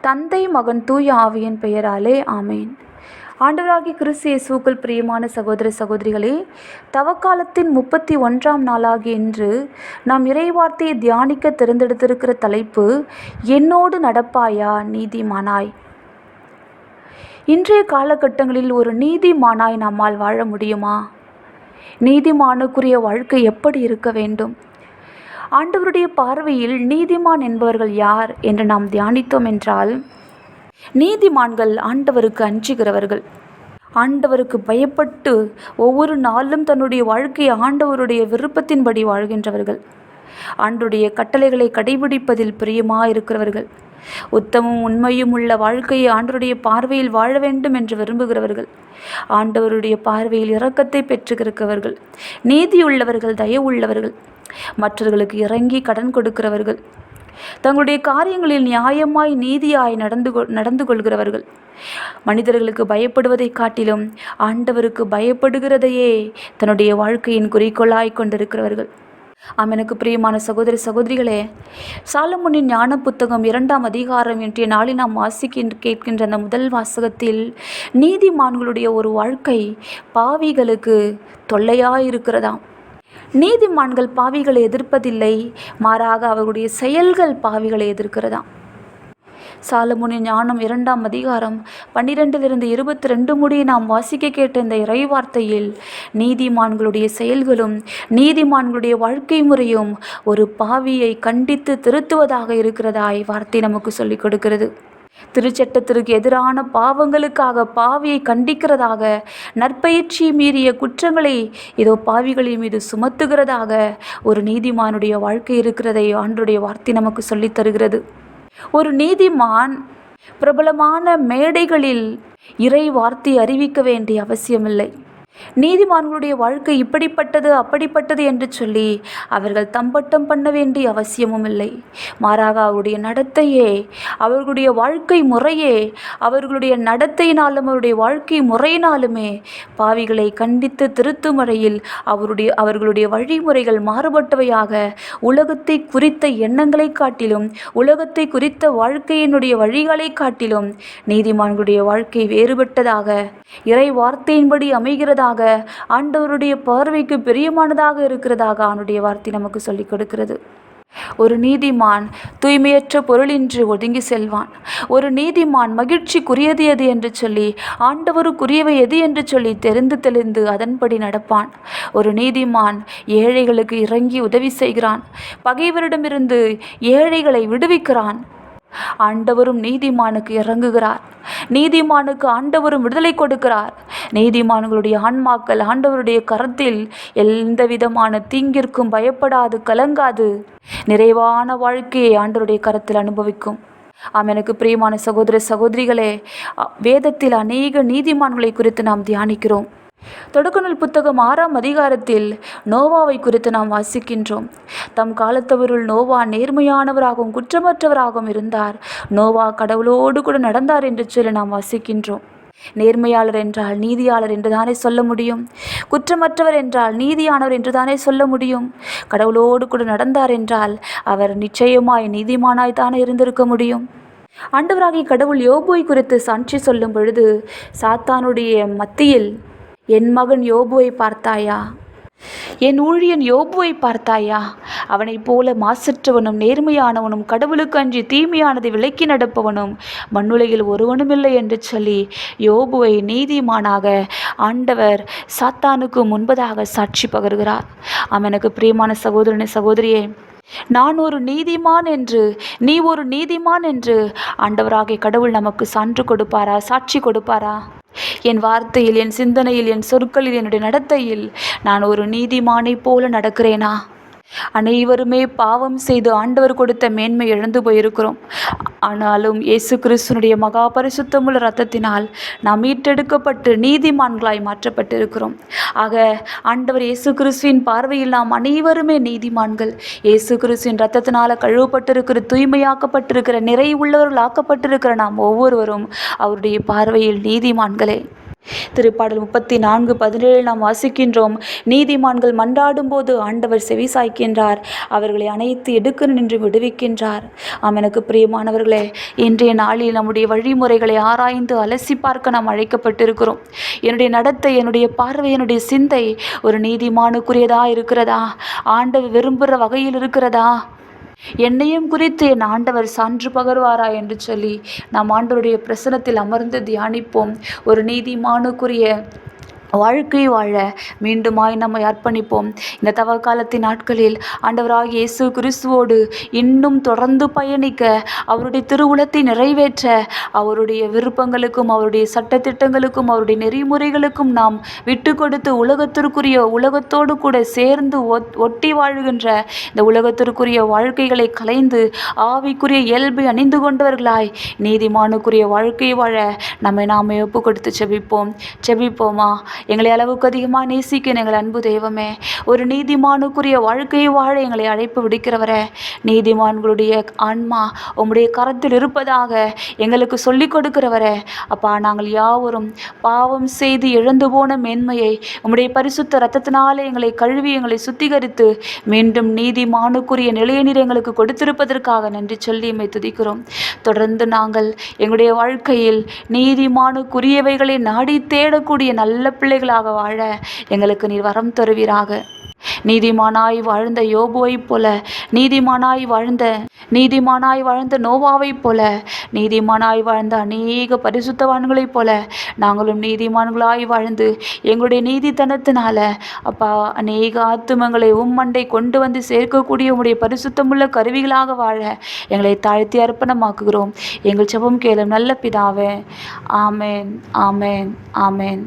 தந்தை மகன் தூய ஆவியின் பெயராலே ஆமேன். ஆண்டவராகி கிறிஸ்து இயேசுவுக்குள் பிரியமான சகோதர சகோதரிகளே தவக்காலத்தின் முப்பத்தி ஒன்றாம் நாளாகிய இன்று நாம் இறைவார்த்தையை தியானிக்க தேர்ந்தெடுத்திருக்கிற தலைப்பு என்னோடு நடப்பாயா நீதிமானாய்? இன்றைய காலகட்டங்களில் ஒரு நீதிமானாய் நம்மால் வாழ முடியுமா? நீதிமானுக்குரிய வாழ்க்கை எப்படி இருக்க வேண்டும்? ஆண்டவருடைய பார்வையில் நீதிமான் என்பவர்கள் யார் என்று நாம் தியானித்தோம் என்றால் நீதிமான்கள் ஆண்டவருக்கு அஞ்சுகிறவர்கள். ஆண்டவருக்கு பயப்பட்டு ஒவ்வொரு நாளும் தன்னுடைய வாழ்க்கையை ஆண்டவருடைய விருப்பத்தின்படி வாழ்கின்றவர்கள். ஆண்டுடைய கட்டளைகளை கடைபிடிப்பதில் பிரியமாக இருக்கிறவர்கள் உத்தமும் உண்மையும் உள்ள வாழ்க்கையை ஆண்டவருடைய பார்வையில் வாழ வேண்டும் என்று விரும்புகிறவர்கள். ஆண்டவருடைய பார்வையில் இரக்கத்தை பெற்றுகிறவர்கள் நீதியுள்ளவர்கள் தயவுள்ளவர்கள். மற்றவர்களுக்கு இறங்கி கடன் கொடுக்கிறவர்கள். தங்களுடைய காரியங்களில் நியாயமாய் நீதியாய் நடந்து நடந்து கொள்கிறவர்கள். மனிதர்களுக்கு பயப்படுவதை காட்டிலும் ஆண்டவருக்கு பயப்படுகிறதையே தன்னுடைய வாழ்க்கையின் குறிக்கோளாய் கொண்டிருக்கிறவர்கள். அவனுக்கு பிரியமான சகோதர சகோதரிகளே சாலமுனின் ஞான புத்தகம் இரண்டாம் அதிகாரம் இன்றைய நாளில் நாம் வாசிக்கின்ற கேட்கின்ற அந்த முதல் வாசகத்தில் நீதிமான்களுடைய ஒரு வாழ்க்கை பாவிகளுக்கு தொல்லையாக இருக்கிறதாம் நீதிமான்கள் பாவிகளை எதிர்ப்பதில்லை மாறாக அவர்களுடைய செயல்கள் பாவிகளை எதிர்க்கிறதாம். சாலமுனி ஞானம் இரண்டாம் அதிகாரம் பன்னிரெண்டிலிருந்து இருபத்தி ரெண்டு முடி நாம் வாசிக்க கேட்ட இந்த இறைவார்த்தையில் நீதிமான்களுடைய செயல்களும் நீதிமான்களுடைய வாழ்க்கை முறையும் ஒரு பாவியை கண்டித்து திருத்துவதாக இருக்கிறதாய் வார்த்தை நமக்கு சொல்லிக் கொடுக்கிறது. திருச்சட்டத்திற்கு எதிரான பாவங்களுக்காக பாவியை கண்டிக்கிறதாக நற்பயிற்சி மீறிய குற்றங்களை இதோ பாவிகளின் மீது சுமத்துகிறதாக ஒரு நீதிமானுடைய வாழ்க்கை இருக்கிறதை ஆண்டுடைய வார்த்தை நமக்கு சொல்லித் தருகிறது. ஒரு நீதிமான் பிரபலமான மேடைகளில் இறை வார்த்தை அறிவிக்க வேண்டிய அவசியமில்லை. நீதிமான்களுடைய வாழ்க்கை இப்படிப்பட்டது அப்படிப்பட்டது என்று சொல்லி அவர்கள் தம்பட்டம் பண்ண வேண்டிய அவசியமும் இல்லை. மாறாக அவருடைய நடத்தையே அவர்களுடைய வாழ்க்கை முறையே அவர்களுடைய நடத்தையினாலும் அவருடைய வாழ்க்கை முறையினாலுமே பாவிகளை கண்டித்து திருத்தும் வரையில் அவருடைய அவர்களுடைய வழிமுறைகள் மாறுபட்டவையாக உலகத்தை குறித்த எண்ணங்களை காட்டிலும் உலகத்தை குறித்த வாழ்க்கையினுடைய வழிகளை காட்டிலும் நீதிமான்களுடைய வாழ்க்கை வேறுபட்டதாக இறை வார்த்தையின்படி அமைகிறதாக இருக்கிறதாக ஆண்டவருடைய பார்வைக்கு பிரியமானதாக இருக்கிறதாக அவனுடைய வார்த்தை நமக்கு சொல்லிக் கொடுக்கிறது. ஒரு நீதிமான் தூய்மையற்ற பொருளின்றி ஒதுங்கி செல்வான். ஒரு நீதிமான் மகிழ்ச்சிக்குரியது எது என்று சொல்லி ஆண்டவருக்குரியவை எது என்று சொல்லி தெரிந்து தெளிந்து அதன்படி நடப்பான். ஒரு நீதிமான் ஏழைகளுக்கு இறங்கி உதவி செய்கிறான். பகைவரிடமிருந்து ஏழைகளை விடுவிக்கிறான். ஆண்டவரும் நீதிமானுக்கு இறங்குகிறார். நீதிமானுக்கு ஆண்டவரும் விடுதலை கொடுக்கிறார். நீதிமான்களுடைய ஆன்மாக்கள் ஆண்டவருடைய கரத்தில் எந்த விதமான தீங்கிற்கும் பயப்படாது கலங்காது. நிறைவான வாழ்க்கையை ஆண்டவருடைய கரத்தில் அனுபவிக்கும். ஆம் எனக்கு பிரியமான சகோதர சகோதரிகளே வேதத்தில் அநேக நீதிமான்களை குறித்து நாம் தியானிக்கிறோம். தொடக்கநூல் புத்தகம் ஆறாம் அதிகாரத்தில் நோவாவை குறித்து நாம் வாசிக்கின்றோம். தம் காலத்தவருள் நோவா நேர்மையானவராகவும் குற்றமற்றவராகவும் இருந்தார். நோவா கடவுளோடு கூட நடந்தார் என்று சொல்லி நாம் வாசிக்கின்றோம். நேர்மையாளர் என்றால் நீதியாளர் என்று தானே சொல்ல முடியும். குற்றமற்றவர் என்றால் நீதியானவர் என்று தானே சொல்ல முடியும். கடவுளோடு கூட நடந்தார் என்றால் அவர் நிச்சயமாய் நீதிமானாய் தானே இருந்திருக்க முடியும். ஆண்டவராகிய கடவுள் யோபுவை குறித்து சாட்சி சொல்லும் பொழுது சாத்தானுடைய மத்தியில் என் மகன் யோபுவை பார்த்தாயா? என் ஊழியன் யோபுவை பார்த்தாயா? அவனைப் போல மாசற்றவனும் நேர்மையானவனும் கடவுளுக்கு அன்றி தீமையானதை விலக்கி நடப்பவனும் மண்ணுலகில் ஒருவனுமில்லை என்று சொல்லி யோபுவை நீதிமானாக ஆண்டவர் சாத்தானுக்கு முன்பதாக சாட்சி பகர்கிறார். அவனுக்கு பிரியமான சகோதரனை சகோதரியே நான் ஒரு நீதிமான் என்று நீ ஒரு நீதிமான் என்று ஆண்டவராகிய கடவுள் நமக்கு சான்று கொடுப்பாரா சாட்சி கொடுப்பாரா? என் வார்த்தையில் என் சிந்தனையில் என் சொற்களில் என்னுடைய நடத்தையில் நான் ஒரு நீதிமானைப் போல நடக்கிறேனா? அனைவருமே பாவம் செய்து ஆண்டவர் கொடுத்த மேன்மை இழந்து போயிருக்கிறோம். ஆனாலும் இயேசு கிறிஸ்துனுடைய மகா பரிசுத்தமுள்ள ரத்தத்தினால் நாம் மீட்டெடுக்கப்பட்டு நீதிமான்களாய் மாற்றப்பட்டிருக்கிறோம். ஆக ஆண்டவர் இயேசு கிறிஸ்துவின் பார்வையில் நாம் அனைவருமே நீதிமான்கள். இயேசு கிறிஸ்துவின் ரத்தத்தினால் கழுவப்பட்டிருக்கிற தூய்மையாக்கப்பட்டிருக்கிற நிறைவுள்ளவர்கள் ஆக்கப்பட்டிருக்கிற நாம் ஒவ்வொருவரும் அவருடைய பார்வையில் நீதிமான்களே. திருப்பாடல் முப்பத்தி நான்கு பதினேழு நாம் வாசிக்கின்றோம். நீதிமான்கள் மன்றாடும் போது ஆண்டவர் செவி சாய்க்கின்றார். அவர்களை அனைத்து எடுக்க நின்று விடுவிக்கின்றார். ஆம் எனக்கு பிரியமானவர்களே இன்றைய நாளில் நம்முடைய வழிமுறைகளை ஆராய்ந்து அலசி பார்க்க நாம் அழைக்கப்பட்டிருக்கிறோம். என்னுடைய நடத்தை என்னுடைய பார்வை என்னுடைய சிந்தை ஒரு நீதிமானுக்குரியதா இருக்கிறதா? ஆண்டவர் விரும்புகிற வகையில் இருக்கிறதா? என்னையும் குறித்து என் ஆண்டவர் சான்று பகர்வாரா என்று சொல்லி நாம் ஆண்டவருடைய பிரசனத்தில் அமர்ந்து தியானிப்போம். ஒரு நீதிமானுக்குரிய வாழ்க்கை வாழ மீண்டுமாய் நம்மை அர்ப்பணிப்போம். இந்த தவ காலத்தின் நாட்களில் ஆண்டவராக இயேசு கிறிஸ்துவோடு இன்னும் தொடர்ந்து பயணிக்க அவருடைய திருவுளத்தை நிறைவேற்ற அவருடைய விருப்பங்களுக்கும் அவருடைய சட்டத்திட்டங்களுக்கும் அவருடைய நெறிமுறைகளுக்கும் நாம் விட்டு கொடுத்து உலகத்திற்குரிய உலகத்தோடு கூட சேர்ந்து ஒட்டி வாழுகின்ற இந்த உலகத்திற்குரிய வாழ்க்கைகளை கலைந்து ஆவிக்குரிய இயல்பை அணிந்து கொண்டவர்களாய் நீதிமானுக்குரிய வாழ்க்கை வாழ நம்மை நாமே ஒப்பு கொடுத்து செபிப்போம். செபிப்போமா? எங்களை அளவுக்கு அதிகமாக நேசிக்க எங்கள் அன்பு தெய்வமே ஒரு நீதிமானுக்குரிய வாழ்க்கையை வாழ எங்களை அழைப்பு விடுக்கிறவரே. நீதிமான்களுடைய ஆன்மா உம்முடைய கரத்தில் இருப்பதாக எங்களுக்கு சொல்லிக் கொடுக்கிறவரே. அப்பா நாங்கள் யாவரும் பாவம் செய்து இழந்து போன மேன்மையை உம்முடைய பரிசுத்த ரத்தத்தினாலே எங்களை கழுவி எங்களை சுத்திகரித்து மீண்டும் நீதிமானுக்குரிய நிலைய நீர் எங்களுக்கு கொடுத்திருப்பதற்காக நன்றி சொல்லி எம்மை துதிக்கிறோம். தொடர்ந்து நாங்கள் எங்களுடைய வாழ்க்கையில் நீதிமானுக்குரியவைகளை நாடி தேடக்கூடிய நல்ல பிள்ளைகளாக வாழ எங்களுக்கு நீர் வரம் தருவீராக. நீதிமானாய் வாழ்ந்த யோபுவைப் போல நீதிமானாய் வாழ்ந்த நீதிமானாய் வாழ்ந்த நோவாவைப் போல நீதிமானாய் வாழ்ந்த அநேக பரிசுத்தவான்களைப் போல நாங்களும் நீதிமான்களாய் வாழ்ந்து எங்களுடைய நீதித்தனத்தினால அப்பா அநேக ஆத்துமங்களை உம்மண்டை கொண்டு வந்து சேர்க்கக்கூடிய உடைய பரிசுத்தமுள்ள கருவிகளாக வாழ எங்களை தாழ்த்தி அர்ப்பணமாக்குகிறோம். எங்கள் செபம் கேளும் நல்ல பிதாவே. ஆமேன் ஆமேன் ஆமேன்.